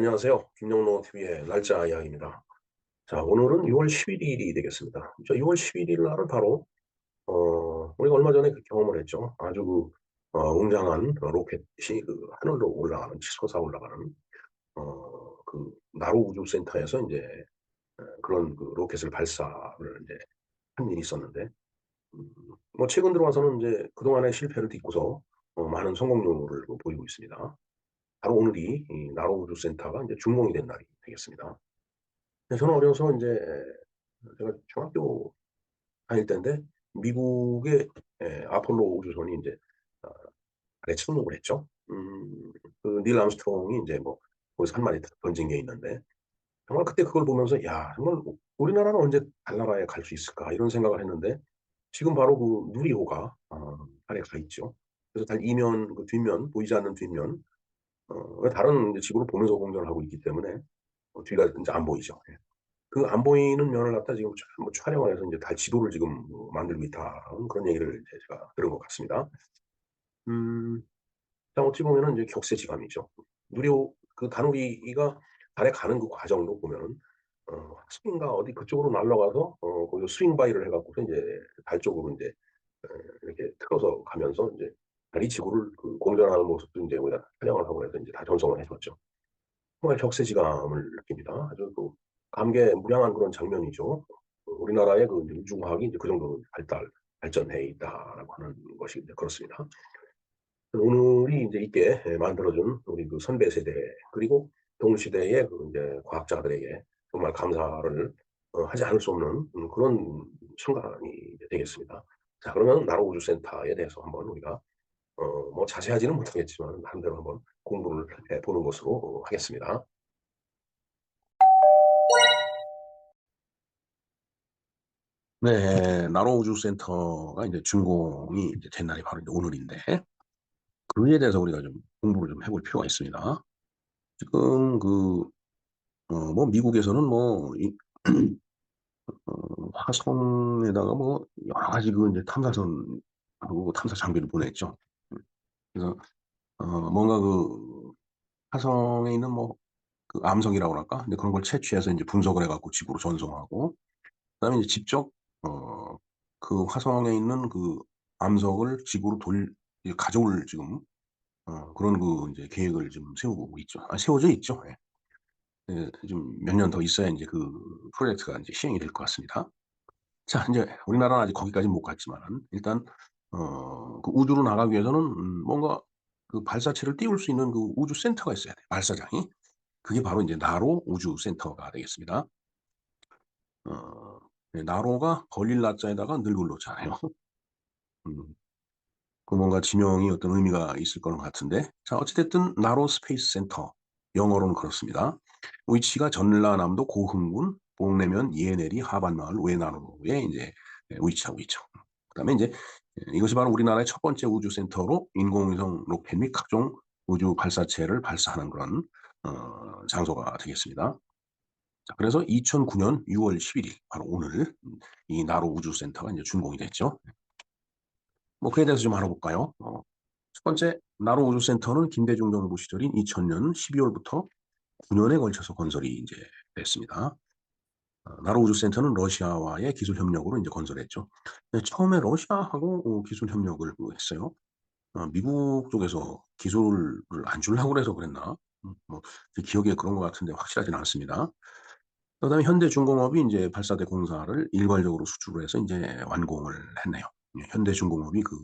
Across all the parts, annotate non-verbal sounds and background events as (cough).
안녕하세요. 김영로 TV의 날짜 이야기입니다. 자, 오늘은 6월 11일이 되겠습니다. 자, 6월 11일 날은 바로, 어, 우리가 얼마 전에 그 경험을 했죠. 아주 그, 어, 웅장한 로켓이 그 하늘로 올라가는, 치솟아 올라가는, 어, 그, 나로 우주센터에서 이제, 어, 그런 그 로켓을 발사를 이제 한 일이 있었는데, 음, 뭐, 최근 들어와서는 이제 그동안의 실패를 딛고서, 어, 많은 성공률을 보이고 있습니다. 바로 오늘이 이 나로우주센터가 이제 준공이 된 날이 되겠습니다. 저는 어려서 이제 제가 중학교 다닐 때인데 미국의 아폴로 우주선이 이제 아래 착륙을 했죠. 음, 그닐 암스트롱이 이제 뭐 거기서 한 마리 던진 게 있는데 정말 그때 그걸 보면서 야 정말 우리나라는 언제 달나라에 갈 수 있을까 이런 생각을 했는데 지금 바로 그 누리호가 어, 아래 가 있죠. 그래서 달 이면 그 뒷면 보이지 않는 뒷면 어, 다른 지구를 보면서 공전을 하고 있기 때문에 어, 뒤가 이제 안 보이죠. 예. 그안 보이는 면을 갖다 지금 뭐 촬영을 해서 이제 달 지도를 지금 뭐 만들고 있다 그런 얘기를 이제 제가 들은 것 같습니다. 음, 자 어찌 보면은 이제 격세지감이죠. 누리호 그 다누리가 달에 가는 그 과정도 보면은 어, 스윙가 어디 그쪽으로 날아가서 어, 거기서 스윙 바이를 해갖고서 이제 달 쪽으로 이제 이렇게 틀어서 가면서 이제 다리 지구를 그 공전하는 모습도 이제 우리가 촬영을 하고 해서 이제 다 전송을 해줬죠. 정말 격세지감을 느낍니다. 아주 그 감개 무량한 그런 장면이죠. 우리나라의 그 우주과학이 이제 그 정도로 발달, 발전해 있다라고 하는 것이 이제 그렇습니다. 오늘이 이제 있게 만들어준 우리 그 선배 세대 그리고 동시대의 그 이제 과학자들에게 정말 감사를 어, 하지 않을 수 없는 그런 순간이 되겠습니다. 자, 그러면 나로우주센터에 대해서 한번 우리가 어, 뭐 자세하지는 못하겠지만 나름대로 한번 공부를 해보는 것으로 하겠습니다. 네, 나로우주센터가 이제 준공이 이제 된 날이 바로 이제 오늘인데 그에 대해서 우리가 좀 공부를 좀 해볼 필요가 있습니다. 지금 그, 어, 뭐 미국에서는 뭐, 이, (clears throat) 어, 화성에다가 뭐 여러 가지 그 이제 탐사선하고 탐사 장비를 보냈죠. 그래서 어 뭔가 그 화성에 있는 뭐 그 암석이라고 할까? 근데 그런 걸 채취해서 이제 분석을 해갖고 지구로 전송하고 그다음에 이제 직접 어 그 화성에 있는 그 암석을 지구로 돌 가져올 지금 어 그런 그 이제 계획을 좀 세우고 있죠. 아 세워져 있죠. 예. 예 좀몇 년 더 있어야 이제 그 프로젝트가 이제 시행이 될 것 같습니다. 자 이제 우리나라는 아직 거기까지는 못 갔지만은 일단 어, 그 우주로 나가기 위해서는 음, 뭔가 그 발사체를 띄울 수 있는 그 우주 센터가 있어야 돼. 발사장이. 그게 바로 이제 나로 우주 센터가 되겠습니다. 어, 네, 나로가 걸릴 나자에다가 늙을 노잖아요. (laughs) 음, 그 뭔가 지명이 어떤 의미가 있을 거는 같은데. 자, 어찌됐든 나로 스페이스 센터. 영어로는 그렇습니다. 위치가 전라남도 고흥군 봉내면 예내리 하반마을 외나로에 이제 위치하고 있죠. 그 다음에 이제 이것이 바로 우리나라의 첫 번째 우주센터로 인공위성 로켓 및 각종 우주 발사체를 발사하는 그런 어, 장소가 되겠습니다. 자, 그래서 2009년 6월 11일 바로 오늘 이 나로 우주센터가 이제 준공이 됐죠. 뭐 그에 대해서 좀 알아볼까요? 어, 첫 번째 나로 우주센터는 김대중 정부 시절인 2000년 12월부터 9년에 걸쳐서 건설이 이제 됐습니다. 어, 나로우주센터는 러시아와의 기술 협력으로 이제 건설했죠. 처음에 러시아하고 어, 기술 협력을 했어요. 어, 미국 쪽에서 기술을 안 주려고 해서 그랬나? 음, 뭐 기억에 그런 것 같은데 확실하진 않습니다. 그다음에 현대중공업이 이제 발사대 공사를 일괄적으로 수주를 해서 이제 완공을 했네요. 예, 현대중공업이 그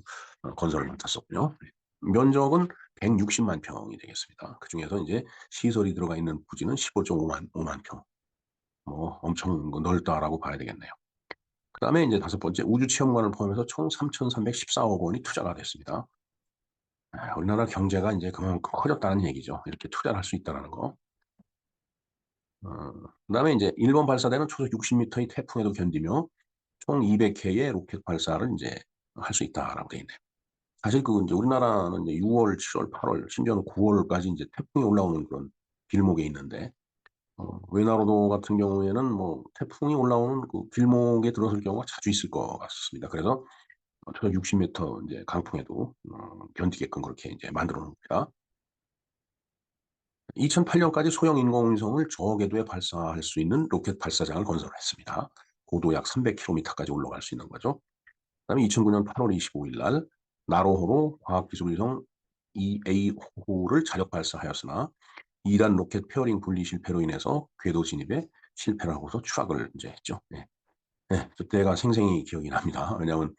건설을 맡았었고요. 면적은 160만 평이 되겠습니다. 그 중에서 이제 시설이 들어가 있는 부지는 15.5만 5만 평. 뭐 엄청 넓다라고 봐야 되겠네요. 그 다음에 이제 다섯 번째 우주체험관을 포함해서 총 3,314억 원이 투자가 됐습니다. 아, 우리나라 경제가 이제 그만큼 커졌다는 얘기죠. 이렇게 투자를 할 수 있다는 거. 어, 그 다음에 이제 일본 발사대는 초속 60m의 태풍에도 견디며 총 200회의 로켓 발사를 이제 할 수 있다라고 되어 있네요. 사실 그 이제 우리나라는 이제 6월, 7월, 8월, 심지어는 9월까지 이제 태풍이 올라오는 그런 길목에 있는데 어, 외나로도 같은 경우에는 뭐 태풍이 올라오는 그 길목에 들어설 경우가 자주 있을 것 같습니다. 그래서 저 60m 이제 강풍에도 어, 견디게끔 그렇게 이제 만들어 놓습니다. 2008 년까지 소형 인공위성을 저 궤도에 발사할 수 있는 로켓 발사장을 건설했습니다. 고도 약 300km까지 올라갈 수 있는 거죠. 그다음에 2009년 8월 25일 날 나로호로 과학기술위성 EA호를 자력 발사하였으나 2단 로켓 페어링 분리 실패로 인해서 궤도 진입에 실패를 하고서 추락을 이제 했죠. 네. 네, 그때가 생생히 기억이 납니다. 왜냐하면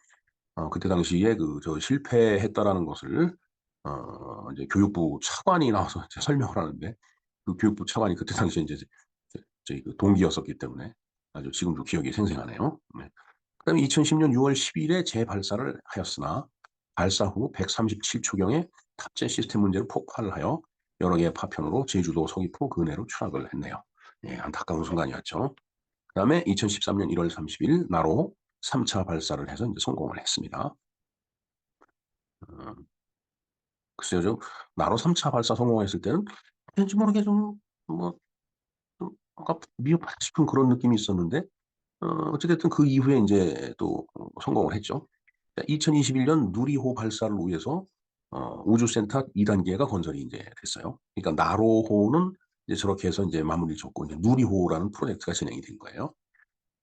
어, 그때 당시에 그 저 실패했다라는 것을 어, 이제 교육부 차관이 나와서 설명을 하는데 그 교육부 차관이 그때 당시에 이제 저- 저희 그 동기였었기 때문에 아주 지금도 기억이 생생하네요. 네. 그다음에 2010년 6월 10일에 재발사를 하였으나 발사 후 137초경에 탑재 시스템 문제로 폭발을 하여 여러 개의 파편으로 제주도 서귀포 근해로 추락을 했네요. 예, 안타까운 순간이었죠. 그 다음에 2013년 1월 30일 나로 3차 발사를 해서 이제 성공을 했습니다. 음, 글쎄요, 좀 나로 3차 발사 성공했을 때는 왠지 모르게 좀 뭐좀 뭔가 미흡하다 싶은 그런 느낌이 있었는데 어 어찌됐든 그 이후에 인제 또어 성공을 했죠. 2021년 누리호 발사를 위해서 어 우주센터 2 단계가 건설이 인제 됐어요. 그러니까 나로호는 이제 저렇게 해서 인제 마무리를 짓고 이제 누리호라는 프로젝트가 진행이 된 거예요.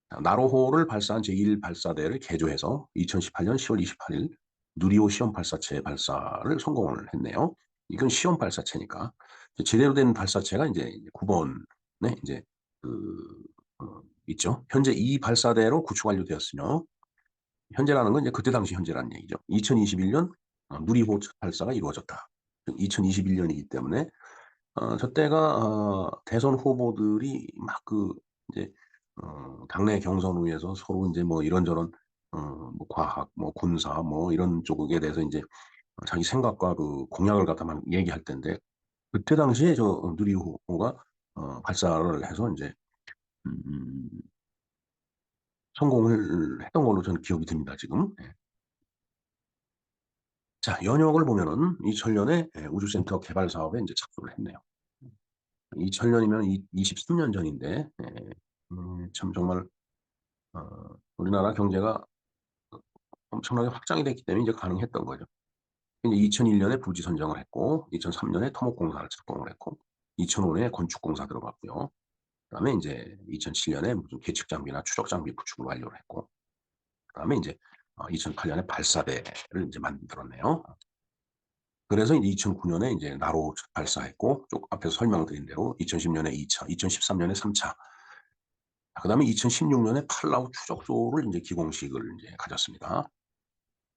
아 나로호를 발사한 제1 발사대를 개조해서 2018년 10월 28일 누리호 시험 발사체 발사를 성공을 했네요. 이건 시험 발사체니까. 이제 제대로 된 발사체가 인제 9 번에 인제 그 어 있죠. 현재 이 발사대로 구축 완료되었으며 현재라는 건 이제 그때 당시 현재라는 얘기죠. 2021년 어 누리호 첫 발사가 이루어졌다. 2021년이기 때문에 어 저때가 어 대선 후보들이 막 그 이제 어 당내 경선을 위해서 서로 인제 뭐 이런저런 어 뭐 과학 뭐 군사 뭐 이런 쪽에 대해서 어 자기 생각과 그 공약을 갖다 막 얘기할 때인데 그때 당시에 저 누리호가 어 발사를 해서 인제 음 성공을 했던 걸로 저는 기억이 듭니다 지금. 예. 자 연역을 보면은 2000년에 예 우주센터 개발 사업에 인제 착수를 했네요. 2000년이면 이 23년 전인데 예음참 정말 어 우리나라 경제가 어 엄청나게 확장이 됐기 때문에 이제 가능했던 거죠. 근데 2001년에 부지 선정을 했고 2003년에 토목공사를 착공을 했고 2005년에 건축공사 들어갔고요. 그 다음에 인제 2007년에 무슨 계측 장비나 추적 장비 구축을 완료를 했고 그 다음에 인제 어 2008년에 발사대를 인제 만들었네요. 그래서 이제 2009년에 인제 나로 첫 발사했고 쭉 앞에서 설명드린 대로 2010년에 2 차, 2013년에 3 차. 아 그다음에 2016년에 팔라우 추적소를 인제 기공식을 인제 가졌습니다.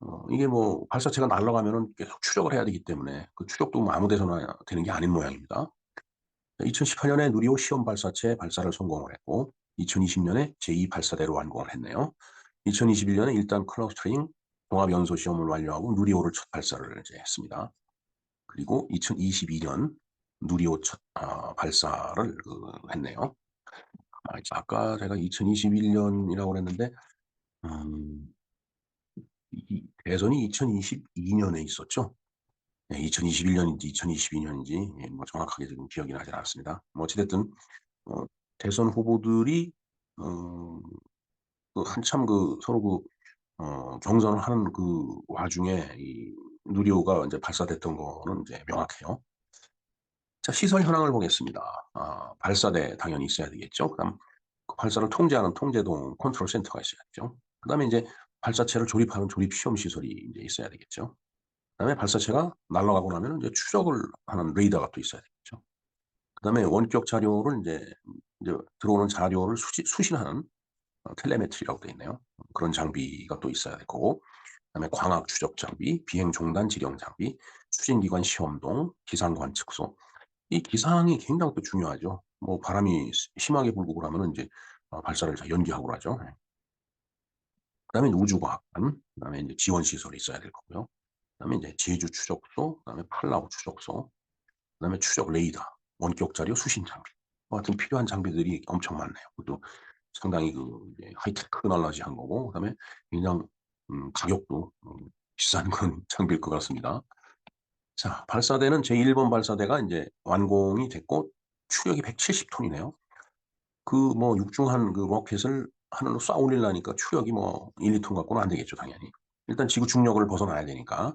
어 이게 뭐 발사체가 날아가면은 계속 추적을 해야 되기 때문에 그 추적도 뭐 아무 데서나 되는 게 아닌 모양입니다. 2018년에 누리호 시험 발사체 발사를 성공을 했고 2020년에 제2 발사대로 완공을 했네요. 2021년에 1단 클러스터링 종합 연소 시험을 완료하고 누리호를 첫 발사를 이제 했습니다. 그리고 2022년 누리호 첫 아 발사를 그 했네요. 아 아까 제가 2021년이라고 그랬는데 음 이 대선이 2022년에 있었죠? 네 2021년인지 2022년인지 예 뭐 정확하게 지금 기억이 나질 않습니다. 뭐 어찌 됐든 어 대선 후보들이 어 그 한참 그 서로 그 어 경선을 하는 그 와중에 이 누리호가 인제 발사됐던 거는 인제 명확해요. 자 시설 현황을 보겠습니다. 아 발사대 당연히 있어야 되겠죠. 그다음 그 발사를 통제하는 통제동 컨트롤 센터가 있어야죠. 그다음에 인제 발사체를 조립하는 조립 시험 시설이 인제 있어야 되겠죠. 그다음에 발사체가 날아가고 나면은 이제 추적을 하는 레이더가 또 있어야 되겠죠. 그다음에 원격 자료를 인제 인제 들어오는 자료를 수시 수신하는 어 텔레메트리라고 되어 있네요. 그런 장비가 또 있어야 될 거고 그다음에 광학 추적 장비, 비행 종단 지령 장비, 추진기관 시험동, 기상 관측소. 이 기상이 굉장히 또 중요하죠. 뭐 바람이 시 심하게 불고 그러면은 인제 어 발사를 다 연기하고 그러죠. 예. 그다음에 우주과학관, 그다음에 인제 지원 시설이 있어야 될 거고요. 그다음에 인제 제주 추적소, 그다음에 팔라우 추적소, 그다음에 추적 레이더, 원격 자료 수신 장비. 뭐 하여튼 필요한 장비들이 엄청 많네요. 그것도 상당히 그 이제 하이테크놀로지한 거고 그다음에 그냥 음 가격도 음 비싼 그런 (laughs) 장비일 것 같습니다. 자 발사대는 제1 번 발사대가 인제 완공이 됐고 추력이 170 톤이네요. 그 뭐 육중한 그 로켓을 하늘로 쏴 올리려니까 추력이 뭐 1-2톤 갖고는 안 되겠죠 당연히. 일단 지구 중력을 벗어나야 되니까.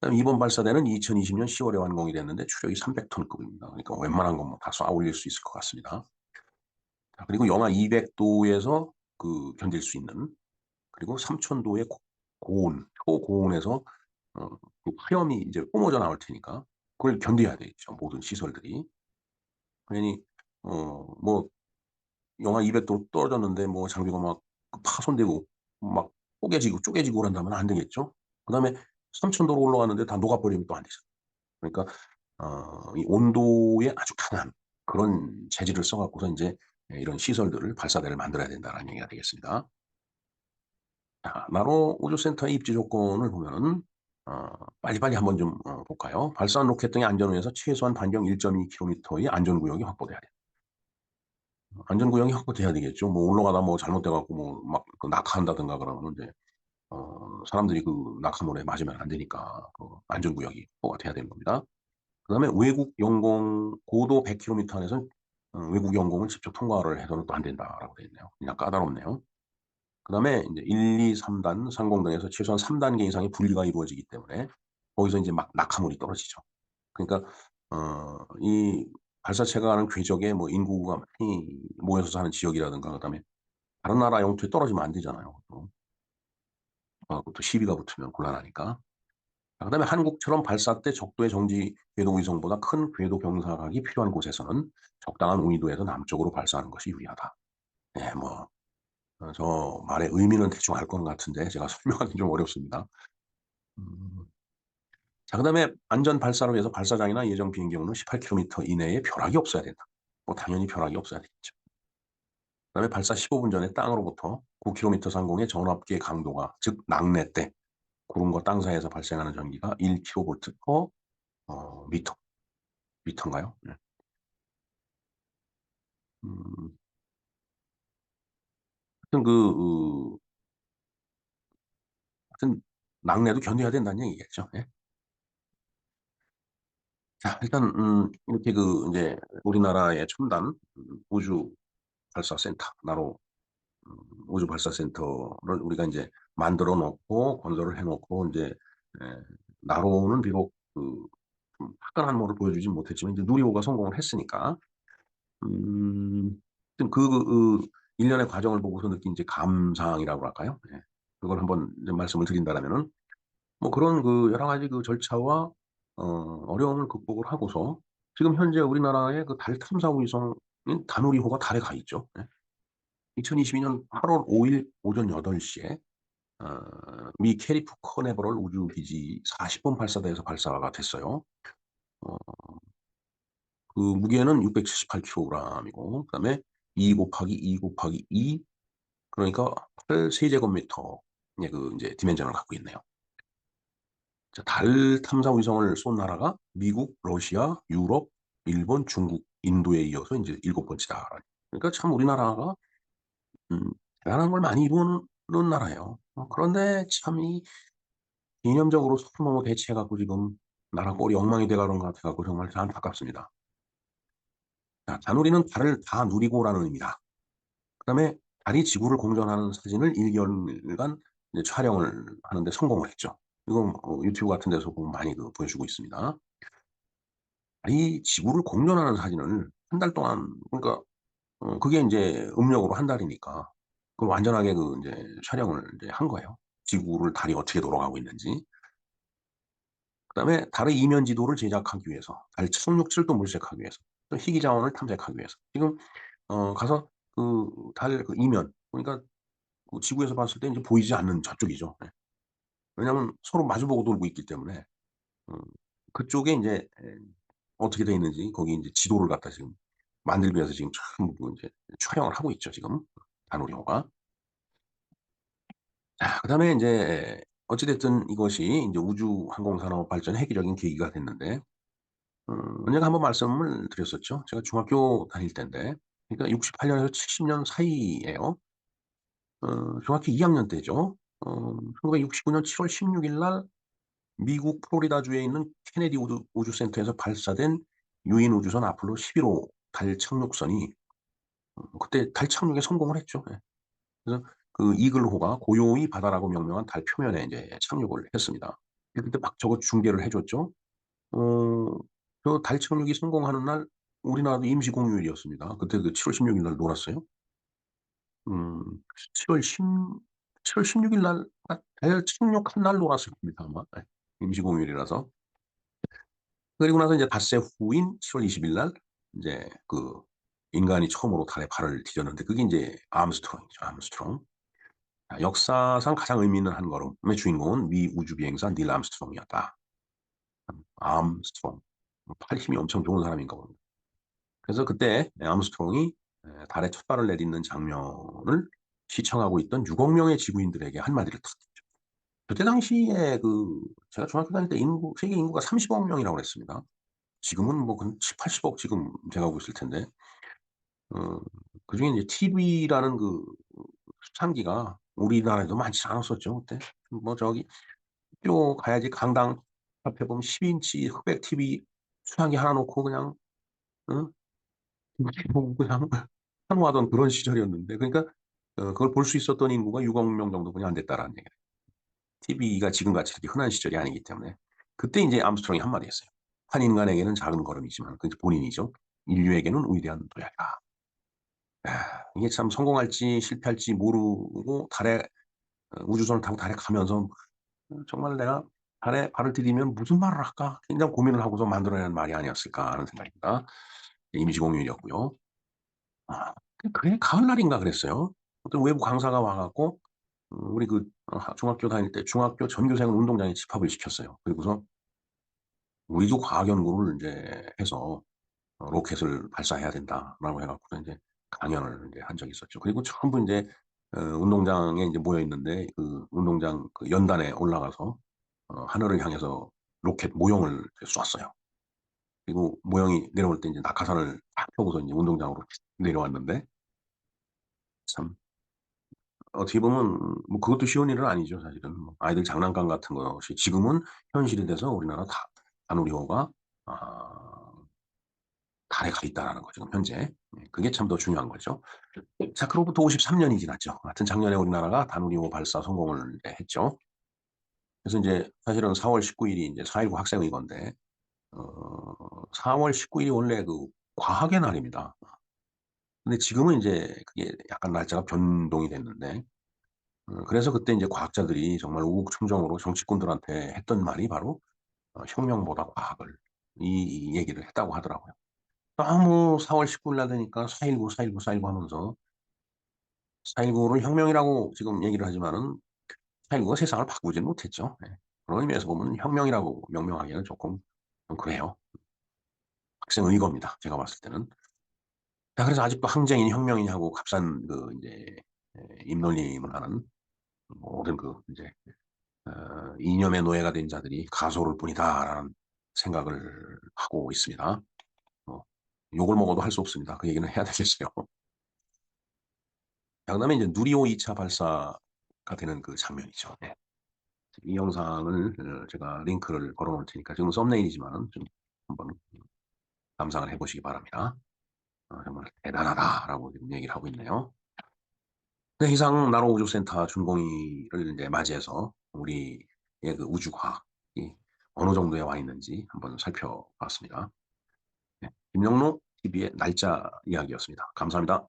그다음에 이번 발사대는 2020년 10월에 완공이 됐는데 추력이 300톤급입니다. 그러니까 웬만한 건뭐 올릴 수 있을 것 같습니다. 자, 그리고 영하 200도에서 그 견딜 수 있는 그리고 3000도의 고온, 초고온에서 어, 그 화염이 이제 뿜어져 나올 테니까 그걸 견뎌야 되겠죠. 모든 시설들이. 그러니 어뭐 영하 200도 떨어졌는데 뭐 장비가 막 파손되고 막 쪼개지고 쪼개지고 그런다면 안 되겠죠. 그 다음에 3000도로 올라갔는데 다 녹아버리면 또 안 되죠. 그러니까 어, 이 온도에 아주 강한 그런 재질을 써 갖고서 인제 예 이런 시설들을 발사대를 만들어야 된다라는 얘기가 되겠습니다. 자, 나로 우주센터의 입지 조건을 보면은 어, 빨리빨리 한번 좀 어, 볼까요? 발사한 로켓 등의 안전을 위해서 최소한 반경 1.2km의 안전구역이 확보돼야 돼요. 안전구역이 확보돼야 되겠죠. 뭐 올라가다 뭐 잘못돼 갖고 뭐막 그 낙하한다든가 그러면 이제 어, 사람들이 그 낙하물에 맞으면 안 되니까 그 안전구역이 확보가 돼야 되는 겁니다. 그 다음에 외국 영공 고도 100km 안에서는 어, 외국 영공을 직접 통과를 해서는 또 안 된다라고 되어 있네요. 그냥 까다롭네요. 그 다음에 인제 1, 2, 3단 상공 등에서 최소한 3단계 이상의 분리가 이루어지기 때문에 거기서 인제 막 낙하물이 떨어지죠. 그러니까 어 이 발사체가 가는 궤적에 뭐 인구가 많이 모여서 사는 지역이라든가 그다음에 다른 나라 영토에 떨어지면 안 되잖아요 그것도. 어 그것도 시비가 붙으면 곤란하니까. 자 그다음에 한국처럼 발사 때 적도의 정지 궤도 위성보다 큰 궤도 경사각이 필요한 곳에서는 적당한 운이도에서 남쪽으로 발사하는 것이 유리하다. 예뭐어저 말의 의미는 대충 알 것 같은데 제가 (laughs) 설명하기 좀 어렵습니다. 음. 자 그다음에 안전 발사를 위해서 발사장이나 예정 비행 경로는 18km 이내에 벼락이 없어야 된다. 뭐 당연히 벼락이 없어야 되겠죠. 그다음에 발사 15분 전에 땅으로부터 9km 상공의 전압계 강도가 즉 낙뢰 때 구름과 땅 사이에서 발생하는 전기가 1kV per 어 미터. 미터인가요? 네. 음. 하여튼 그그 하여튼 낙뢰도 견뎌야 된다는 얘기겠죠. 예. 자 일단 음 이렇게 그 인제 우리나라의 첨단 음 우주 발사센터 나로 음 우주 발사센터를 우리가 인제 만들어 놓고 건설을 해 놓고 예 나로는 비록 그좀 화끈한 모습을 보여주진 못했지만 이제 누리호가 성공을 했으니까 음 하여튼 그그 일련의 과정을 보고서 느낀 이제 감상이라고 할까요? 예. 그걸 한번 이제 말씀을 드린다라면은 뭐 그런 그 여러 가지 그 절차와 어 어려움을 극복을 하고서 지금 현재 우리나라의 그 달 탐사 위성인 다누리호가 달에 가 있죠. 예. 2022년 8월 5일 오전 8 시에 어 미 캐리프 커네버럴 우주기지 40번 발사대에서 발사가 됐어요. 어 그 무게는 678kg이고 그 다음에 2 곱하기 2 곱하기 2 그러니까 8 세제곱미터 의그 인제 디멘전을 갖고 있네요. 자 달 탐사 위성을 쏜 나라가 미국, 러시아, 유럽, 일본, 중국, 인도에 이어서 인제 7 번째다. 그러니까 참 우리나라가 음 대단한 걸 많이 이루는 나라예요. 어 그런데 참 이 이념적으로 서로 너무 대치해 갖고 지금 나라 꼴이 엉망이 돼 가는 것 같아 갖고 정말 참 안타깝습니다. 자 다누리는 달을 다 누리고라는 의미다. 그 다음에 달이 지구를 공전하는 사진을 1 개월간 이제 촬영을 하는 데 성공을 했죠. 이건 어 유튜브 같은 데서 많이 그 보여주고 있습니다. 달이 지구를 공전하는 사진을 1달 동안 그러니까 어 그게 인제 음력으로 1 달이니까 그걸 완전하게 그 인제 촬영을 인제 한 거예요. 지구를 달이 어떻게 돌아가고 있는지. 그다음에 달의 이면 지도를 제작하기 위해서, 달 착륙지를 또 물색하기 위해서, 또 희귀 자원을 탐색하기 위해서 지금 어 가서 그 달그 이면 그러니까 그 지구에서 봤을 때 인제 보이지 않는 저쪽이죠. 예. 왜냐하면 서로 마주보고 돌고 있기 때문에 음 그쪽에 예 어떻게 돼 있는지 거기 인제 지도를 갖다 지금 만들기 위해서 지금 참그 인제 촬영을 하고 있죠 지금 다누리호가. 자 그 다음에 인제 어찌 됐든 이것이 인제 우주 항공 산업 발전의 획기적인 계기가 됐는데 음 언젠가 한번 말씀을 드렸었죠. 제가 중학교 다닐 때인데 그러니까 68 년에서 70년 사이예요. 어 중학교 2 학년 때죠. 어 1969년 7월 16일 날 미국 플로리다주에 있는 케네디 우주 우주센터에서 발사된 유인 우주선 아폴로 11호 달 착륙선이 어 그때 달 착륙에 성공을 했죠. 예. 그래서 그 이글호가 고요히 바다라고 명명한 달 표면에 인제 착륙을 했습니다. 그때 막 저거 중계를 해 줬죠. 어 저 달 착륙이 성공하는 날 우리나라도 임시 공휴일이었습니다. 그때 그 7월 16일 날 놀았어요. 음 7월 10 7월 16일 날딱달 착륙한 날 놀았을 겁니다 아마. 예. 임시 공휴일이라서. 그리고 나서 인제 닷새 후인 7월 20일 날 인제 그 인간이 처음으로 달에 발을 디뎠는데 그게 인제 암스트롱이죠, 암스트롱. 아 역사상 가장 의미 있는 한 걸음의 주인공은 미 우주 비행사 닐 암스트롱이었다. 암스트롱. 팔 힘이 엄청 좋은 사람인가 봅니다. 그래서 그때 예 암스트롱이 예 달에 첫 발을 내딛는 장면을 시청하고 있던 6억 명의 지구인들에게 한마디를 탁 했죠. 그때 당시에 그 제가 중학교 다닐 때 인구 세계 인구가 30억 명이라고 그랬습니다. 지금은 뭐근 70-80억 지금 돼 가고 있을 텐데 어 그 중에 이제 TV라는 그 수산기가 우리나라에도 많지 않았었죠 그때. 뭐 저기 학교 가야지 강당 앞에 보면 10 인치 흑백 TV 수상기 하나 놓고 그냥 어 보고 그냥 (laughs) 환호하던 그런 시절이었는데 그러니까 어 그걸 볼 수 있었던 인구가 6억 명 정도뿐이 안 됐다라는 얘기예요. TV가 지금같이 이렇게 흔한 시절이 아니기 때문에. 그때 인제 암스트롱이 한마디 했어요. "한 인간에게는 작은 걸음이지만" 그 본인이죠. "인류에게는 위대한 도약이다." 야 이게 참 성공할지 실패할지 모르고 달에 어 우주선을 타고 달에 가면서 어 '정말 내가 달에 발을 디디면 무슨 말을 할까?' 굉장히 고민을 하고서 만들어낸 말이 아니었을까 하는 생각입니다. 임시 공휴일이었고요. 아그 그해 가을날인가 그랬어요. 어떤 외부 강사가 와 갖고 음 우리 그어하 중학교 다닐 때 중학교 전교생을 운동장에 집합을 시켰어요. 그리고서 "우리도 과학 연구를 인제 해서 어 로켓을 발사해야 된다."라고 해 갖고서 인제 강연을 인제 한 적이 있었죠. 그리고 전부 인제 어 운동장에 인제 모여 있는데 그 운동장 그 연단에 올라가서 어 하늘을 향해서 로켓 모형을 쐈어요. 그리고 모형이 내려올 때 인제 낙하산을 탁 펴고서 인제 운동장으로 내려왔는데 참 어떻게 보면 뭐 그것도 쉬운 일은 아니죠 사실은. 뭐 아이들 장난감 같은 것이 지금은 현실이 돼서 우리나라 다 다누리호가 아 달에 가 있다라는 거죠 현재. 예 그게 참 더 중요한 거죠. 자 그로부터 53 년이 지났죠. 하여튼 작년에 우리나라가 다누리호 발사 성공을 이제 했죠. 그래서 인제 사실은 4월 19 일이 인제 4.19 학생의거인데 어 4월 19 일이 원래 그 과학의 날입니다. 근데 지금은 인제 그게 약간 날짜가 변동이 됐는데 어 그래서 그때 인제 과학자들이 정말 우후충정으로 정치꾼들한테 했던 말이 바로 어 "혁명보다 과학을." 이 이 얘기를 했다고 하더라고요. 너무 4월 19일 날 되니까 4.19, 4.19, 4.19 하면서 4.19를 혁명이라고 지금 얘기를 하지만은 4.19가 세상을 바꾸지는 못했죠. 예. 그런 의미에서 보면 혁명이라고 명명하기에는 좀 그래요. 학생의 겁니다 제가 봤을 때는. 자 그래서 아직도 항쟁이니 혁명이니 하고 값싼 그 인제 예 입놀림을 하는 모든 그 인제 어 '이념의 노예가 된 자들이 가소로울 뿐이다.'라는 생각을 하고 있습니다. 뭐 욕을 먹어도 할 수 없습니다. 그 얘기는 해야 되겠어요. (laughs) 자 그다음에 이제 누리호 2차 발사가 되는 그 장면이죠. 네. 이 영상을 어 제가 링크를 걸어 놓을 테니까 지금 썸네일이지만은 좀 한번 음 감상을 해 보시기 바랍니다. 어 정말 "대단하다."라고 지금 얘기를 하고 있네요. 네 이상 나로 우주센터 준공이를 인제 맞이해서 우리의 그 우주 과학이 어느 정도에 와 있는지 한번 살펴봤습니다. 네. 김영로 TV의 날짜 이야기였습니다. 감사합니다.